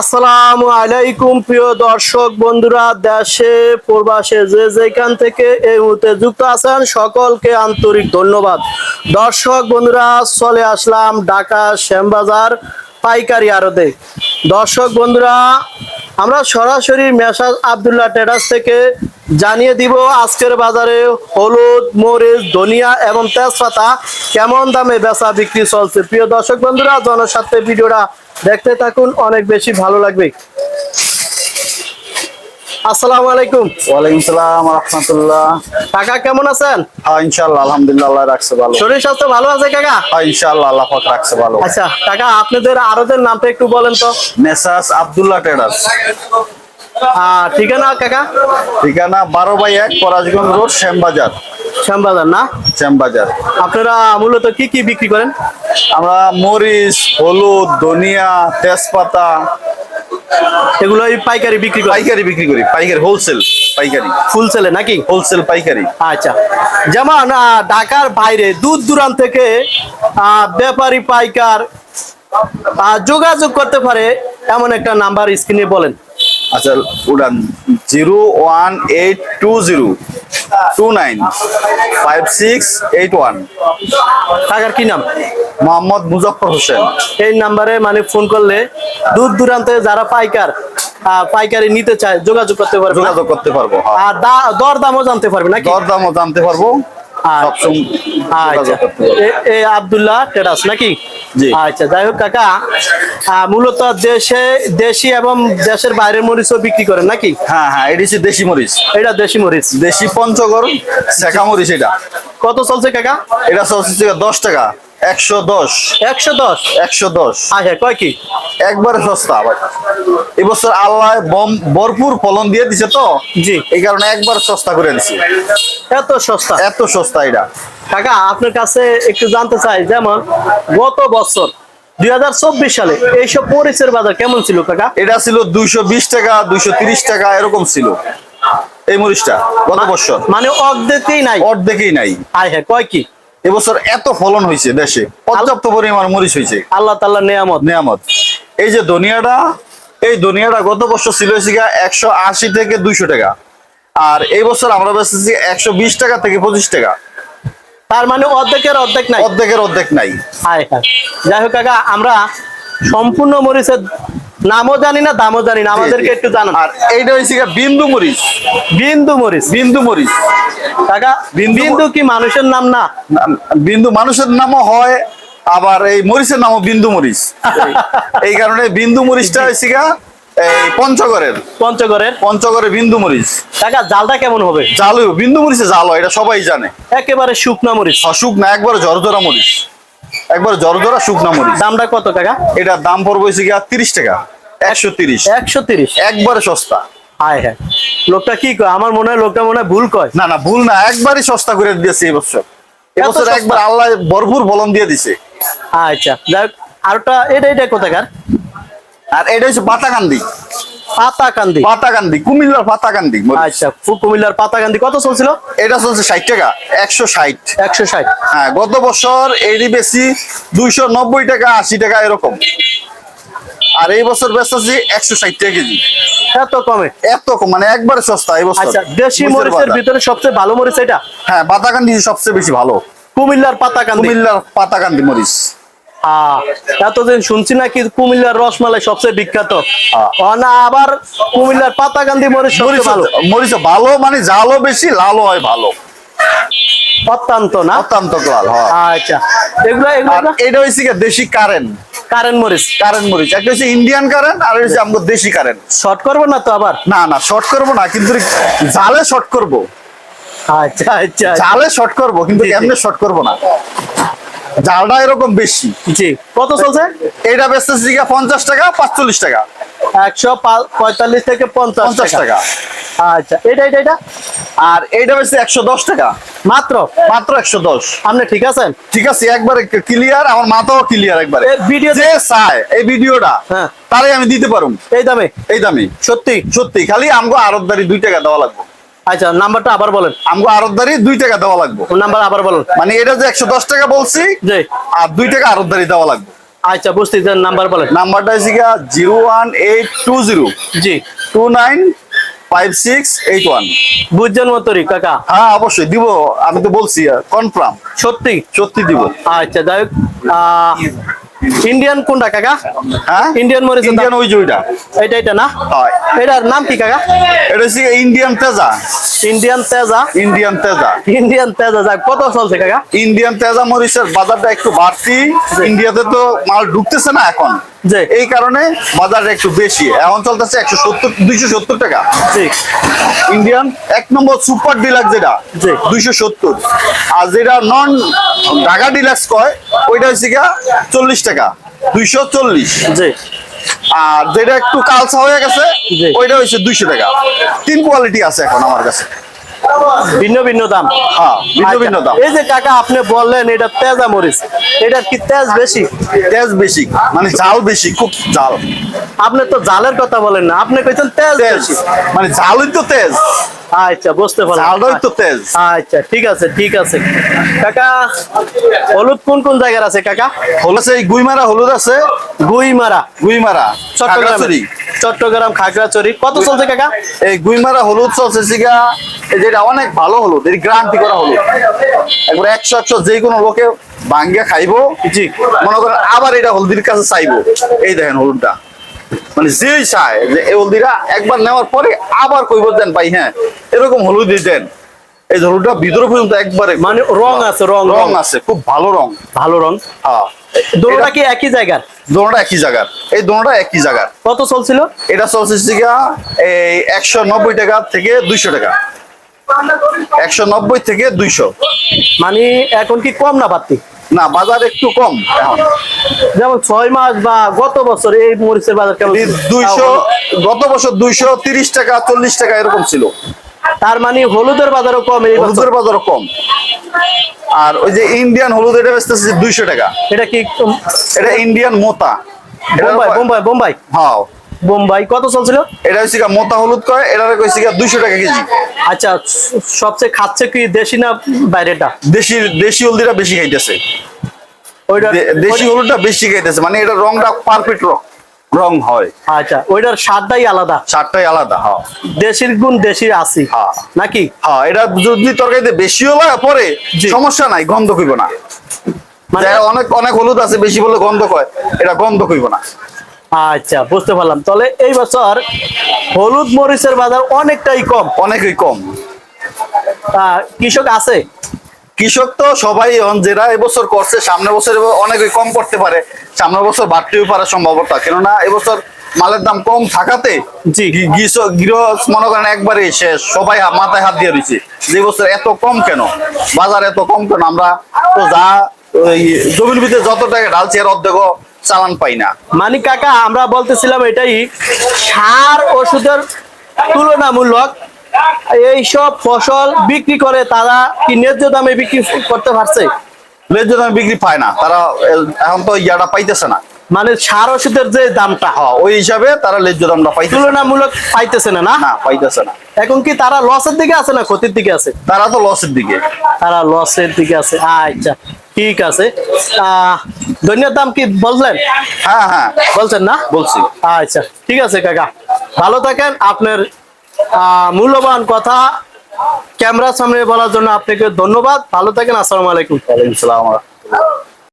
আসসালামু আলাইকুম, প্রিয় দর্শক বন্ধুরা, দেশে, প্রবাসে যে যেখান থেকে এই মুহূর্তে যুক্ত আছেন, সকলকে আন্তরিক ধন্যবাদ। দর্শক বন্ধুরা, চলে আসলাম ঢাকা শ্যামবাজার পাইকারি আড়তে। দর্শক বন্ধুরা, আমরা সরাসরি মেসাজ আবদুল্লাহ টেরাস থেকে জানিয়ে দিব আজকের বাজারে হলুদ মরিচ ধনিয়া এবং তেজপাতা কেমন দামে বেচা বিক্রি চলছে? প্রিয় দর্শক বন্ধুরা জনস্বার্থে ভিডিওটা দেখতে থাকুন অনেক বেশি ভালো লাগবে। আসসালামু আলাইকুম। ওয়ালাইকুম সালাম রহমতুল্লাহ। কাকা কেমন আছেন? হ্যাঁ ইনশাল্লাহ আলহামদুলিল্লাহ আল্লাহ রাখছে ভালো। শরীর স্বাস্থ্য ভালো আছে কাকা? হ্যাঁ ইনশাল্লাহ আল্লাহ পাক রাখছে ভালো। আচ্ছা কাকা আপনাদের আরদের নামটা একটু বলেন তো। Messrs Abdullah traders. আহ, ঠিকানা কাকা? ঠিকানা বারো বাই এক পরাজগঞ্জ রোড শ্যামবাজার। শ্যামবাজার না? শ্যামবাজার। আপনারা মূলত কি কি বিক্রি করেন? আমরা মরিচ হলুদ ধনিয়া তেজপাতা এগুলো পাইকারি বিক্রি করেন? পাইকারি বিক্রি করি পাইকারি হোলসেল পাইকারি। ফুল সেলে নাকি? হোলসেল পাইকারি। আচ্ছা। যেমন ঢাকার বাইরে দূর দূরান্ত থেকে আহ, ব্যাপারী পাইকার যোগাযোগ করতে পারে এমন একটা নাম্বার স্ক্রিনে বলেন। আচ্ছা উড়ান zero one eight two zero two nine five six eight one. টাকার কি নাম? মোহাম্মদ মুজফর হোসেন। এই নাম্বারে মানে ফোন করলে দূর দূরান্তে যারা পাইকার পাইকারি নিতে চায় যোগাযোগ করতে পারবে যোগাযোগ করতে পারব হ্যাঁ। আর দা- দর দামও জানতে পারবে নাকি? দরদামও জানতে পারব। আচ্ছা। আচ্ছা। এ- টেরাস নাকি? আচ্ছা যাই হোক কাকা আহ, মূলত দেশে দেশি এবং দেশের বাইরের মরিচও বিক্রি করেন নাকি? হ্যাঁ হ্যাঁ এটি হচ্ছে দেশি মরিচ। এটা দেশি মরিচ। দেশি পঞ্চগড় শেখা মরিচ এটা। কত চলছে কাকা? এটা চলছে দশ টাকা। একশো দশ। একশো দশ? একশো দশ। আচ্ছা কয় কি? একবারে সস্তা ভাই এবছর আল্লাহ বম ভরপুর ফলন দিয়ে দিছে তো? জি। এই কারণে একবার সস্তা করে দিছি। এত সস্তা? এত সস্তা এটা। কাকা আপনার কাছে একটু জানতে চাই যেমন গত বছর দুই হাজার চব্বিশ সালে এইসব মরিচের বাজার কেমন ছিল কাকা? এটা ছিল দুইশো বিশ টাকা দুইশো তিরিশ টাকা এরকম ছিল। এই মরিচটা গত বছর। মানে অর্ধেকই নাই? অর্ধেকই নাই। আয় হ্যাঁ কয় কি? এবছর এত ফলন হয়েছে দেশে পর্যাপ্ত পরিমাণ মরিচ হয়েছে আল্লাহ তাল্লাহ নেয়ামত। নিয়ামত। এই যে দুনিয়াটা এই দুনিয়াটা গত বছর ছিল একশো আশি থেকে দুইশো টাকা। আর এই বছর আমরা বেচতেছি একশো বিশ টাকা থেকে পঁচিশ টাকা। তার মানে অর্ধেকের অর্ধেক নাই। অর্ধেকের অর্ধেক নাই। হায় হায়। যাই হোক কাকা আমরা সম্পূর্ণ মরিচের নামও জানি না দামও জানি না আমাদেরকে একটু জানান। আর এইটা গিয়ে বিন্দু মরিচ। বিন্দু মরিচ। বিন্দু মরিচ। কাকা বিন্দু- কি মানুষের নাম না? বিন্দু মানুষের নামও হয় আবার এই মরিচের নামও বিন্দু মরিচ। এই কারণে বিন্দু মরিচটা হয়েছে গিয়া এই পঞ্চগড়ের। পঞ্চগড়ের? পঞ্চগড়ের বিন্দু মরিচ। কাকা জালটা কেমন হবে? জাল বিন্দু মরিচে জাল হয় এটা সবাই জানে। একেবারে শুকনা মরিচ। শুকনা একবার জরজরা মরিচ। একবার জরজরা শুকনা মরিচ। দামটা কত টাকা এটার দাম পড়বে গিয়া তিরিশ টাকা। একশো তিরিশ। একশো তিরিশ। একবারে সস্তা। হায় হ্যাঁ। লোকটা কি আমার মনে হয় লোকটা মনে হয় ভুল কয়। না না ভুল না একবারই সস্তা করে দিয়েছে এবছর এবছর একবার আল্লাহ ভরপুর ফলন দিয়ে দিছে। আচ্ছা যাই আরটা এটা এটা কোথাকার? আর এটা হচ্ছে পাতাকান্দি। পাতাকান্দি। পাতাকান্দি কুমিল্লার পাতাকান্দি। আচ্ছা কুমিল্লার পাতাকান্দি। কত চলছিল? এটা চলছে ষাট টাকা একশো ষাট। একশো ষাট। হ্যাঁ গত বছর এরই বেশি দুইশো নব্বই টাকা আশি টাকা এরকম। আর এই বছর বেচতেছি একশো ষাট টাকা কেজি। এত কমে? এত কম, মানে একবারে সস্তা এই বছর। আচ্ছা দেশি মরিচের ভিতরে সবচেয়ে ভালো মরিচ এটা? হ্যাঁ পাতাকান্দি সবচেয়ে বেশি ভালো। কুমিল্লার পাতাকান্দি। কুমিল্লার পাতাকান্দি মরিচ। এতদিন শুনছি নাকি কুমিল্লার রসমালাই সবচেয়ে বিখ্যাত। না আবার কুমিল্লার পাতাকান্দি মরিচ মরিচ ভালো। মরিচ ভালো মানে জালও বেশি লালও হয় ভালো। অত্যন্ত না? অত্যন্ত লাল হয়। আচ্ছা এগুলো এটা গিয়ে দেশি কারেন্ট। কারেন্ট মরিচ। কারেন্ট মরিচ। একটা হচ্ছে ইন্ডিয়ান কারেন্ট আর হচ্ছে আমাদের দেশি কারেন্ট শর্ট করব না তো আবার? না না শর্ট করব না কিন্তু জালে শর্ট করব। আচ্ছা আচ্ছা জালে শর্ট করব কিন্তু। এমনি শর্ট করব না? জালটা এরকম বেশি। জি কত চলছে? এটা বেচতেছি পঞ্চাশ টাকা পাঁচচল্লিশ টাকা। একশো পঁয়তাল্লিশ থেকে পঞ্চাশ টাকা। আচ্ছা এটা এটা এটা আর এইটা বেচছে একশো দশ টাকা। মাত্র? মাত্র একশো দশ। আপনি ঠিক আছেন? ঠিক আছে একবারে ক্লিয়ার আমার মাথাও ক্লিয়ার একবারে। ভিডিও যে চায় এই ভিডিওটা হ্যাঁ। তারে আমি দিতে পারুম। এই দামে? এই দামে। সত্যি? সত্যি খালি আমগো আরতদারি দুই টাকা দেওয়া লাগবে। আচ্ছা নাম্বারটা আবার বলেন। আমগো আরতদারি দুই টাকা দেওয়া লাগবে। নাম্বার আবার বলেন। মানে এটা যে একশো দশ টাকা বলছি জি। আর দুই টাকা আরতদারি দেওয়া লাগবে। আচ্ছা বুঝতে নাম্বার বলেন। নাম্বারটা হচ্ছে zero one eight two zero. জি। Two nine five six eight one বুঝছেন কাকা? হ্যাঁ অবশ্যই দিব। আমি তো বলছি কনফার্ম সত্যি? সত্যি দিব। আচ্ছা যাই ইন্ডিয়ান কোনটা কাকা? হ্যাঁ? ইন্ডিয়ান মরিচ ইন্ডিয়ান ওই এটা এটা না? হয়। এটার নাম কি কাকা? এটা হচ্ছে Indian Teja Indian Teja Indian Teja Indian Teja যাক কত চলছে কাকা? ইন্ডিয়ান তেজা মরিচের বাজারটা একটু বাড়তি। ইন্ডিয়াতে তো মাল ঢুকতেছে না এখন। এই কারণে বাজারটা একটু বেশি। এখন চলতেছে একশো সত্তর দুইশো সত্তর টাকা। ইন্ডিয়ান এক নম্বর সুপার ডিলাক্স যেটা। দুইশো সত্তর। আর যেটা নন ঢাকা ডিলাক্স কয় ওইটা হচ্ছে চল্লিশ টাকা দুইশো চল্লিশ। আর যেটা একটু কালসা হয়ে গেছে। ওইটা হয়েছে দুইশো টাকা তিন কোয়ালিটি আছে এখন আমার কাছে ভিন্ন ভিন্ন দাম। হ্যাঁ ভিন্ন আচ্ছা, ভিন্ন দাম। এই যে কাকা আপনি বললেন এটা তেজা মরিচ। এটার কি তেজ বেশি? তেজ বেশি মানে জাল বেশি খুব জাল আপনি তো জালের কথা বলেন না আপনি কইছেন তেজ বেশি। মানে জালই তো তেজ। আচ্ছা বুঝতে পারলাম। জালটাই তো তেজ। আচ্ছা ঠিক আছে ঠিক আছে। কাকা হলুদ কোন কোন জায়গার আছে কাকা? হলুদ এই গুইমারা হলুদ আছে। গুইমারা। গুইমারা চট্টগ্রাম। চট্টগ্রাম খাগড়াছড়ি। কত চলছে কাকা? এই গুইমারা হলুদ চলছে সিগা। এই যেটা অনেক ভালো হলুদ এই গ্রান্টি করা হলুদ। একবার একশো একশো যে কোনো লোকে ভাঙ্গিয়া খাইবো। জি। মনে করেন আবার এটা হলদির কাছে চাইব। এই দেখেন হলুদটা। মানে যেই চায় যে এই হলদিটা একবার নেওয়ার পরে আবার কইব দেন ভাই হ্যাঁ এরকম হলুদ দেন এই হলুদটা ভিতরে পর্যন্ত একবারে মানে রং আছে রং রং। আছে খুব ভালো রং। ভালো রং। হ্যাঁ। দোনোটা কি একই জায়গার? দোনোটা একই জায়গার। এই দোনোটা একই জায়গার। কত চলছিল? এটা চলছে এই একশো নব্বই টাকা থেকে দুইশো টাকা। একশো নব্বই থেকে দুইশো। মানে এখন কি কম না বাড়তি? না বাজার একটু কম যেমন ছয় মাস বা গত বছর এই মরিচের বাজার কেমন দুইশো গত বছর দুইশো তিরিশ টাকা চল্লিশ টাকা এরকম ছিল। তার মানে হলুদের বাজারও কম হলুদের বাজারও কম। আর ওই যে ইন্ডিয়ান হলুদ এটা বেচতেছে দুইশো টাকা। এটা কি এটা ইন্ডিয়ান মোতা। বোম্বাই বোম্বাই বোম্বাই? হ্যাঁ। বোম্বাই কত চলছিল? এটা হচ্ছে মোতা হলুদ কয় এটা কইছে গিয়া দুইশো টাকা কেজি। আচ্ছা সবচেয়ে খাচ্ছে কি দেশি না বাইরেটা দেশি দেশি হলদিটা বেশি খাইতেছে। ওইটা দেশি হলুদটা বেশি খাইতেছে মানে এটা রংটা পারফেক্ট রং। রং হয়। আচ্ছা ওইটার স্বাদটাই আলাদা। সারটাই আলাদা হ্যাঁ। দেশির গুণ দেশির আসি হ্যাঁ। নাকি? হ্যাঁ এটা যদি তরকারিতে বেশি হলে পরে সমস্যা নাই গন্ধ কইব না। মানে অনেক অনেক হলুদ আছে বেশি বলে গন্ধ কয় এটা গন্ধ কইব না। আচ্ছা বুঝতে পারলাম। তাহলে এই বছর হলুদ মরিচের বাজার অনেকটাই কম। অনেকই কম। কৃষক আছে? কৃষক তো সবাই যারা এবছর করছে সামনের বছর অনেকই কম করতে পারে সামনের বছর বাড়তেও পারে সম্ভবতা কেননা এবছর মালের দাম কম থাকাতে। গৃহ- মনে করেন একবারে শেষ সবাই মাথায় হাত দিয়ে রয়েছে। যে বছর এত কম কেন? বাজার এত কম কেন? আমরা তো যা জমির ভিতরে যত টাকা ঢালছি এর অর্ধেক চালান পাই না। মানিক কাকা আমরা বলতেছিলাম এটাই সার ওষুধের তুলনামূলক এই সব ফসল বিক্রি করে তারা কি ন্যায্য দামে বিক্রি করতে পারছে? লেজ দামে বিক্রি পায় না। তারা এখন তো ইয়াটা পাইতেছে না। মানে সার ওষুধের যে দামটা হ্যাঁ ওই হিসাবে তারা লেজ দামটা পাইতেছে। তুলনামূলক পাইতেছে না না? পাইতেছে না। এখন কি তারা লসের দিকে আছে না ক্ষতির দিকে আছে? তারা তো লসের দিকে। তারা লসের দিকে আছে। আচ্ছা ঠিক আছে। আহ ধনিয়ার দাম কি বললেন? হ্যাঁ হ্যাঁ। বলছেন না? বলছি। আচ্ছা ঠিক আছে কাকা। ভালো থাকেন। আপনার মূল্যবান কথা ক্যামেরার সামনে বলার জন্য আপনাকে ধন্যবাদ। ভালো থাকেন আসসালামু আলাইকুম। ওয়ালাইকুম সালাম।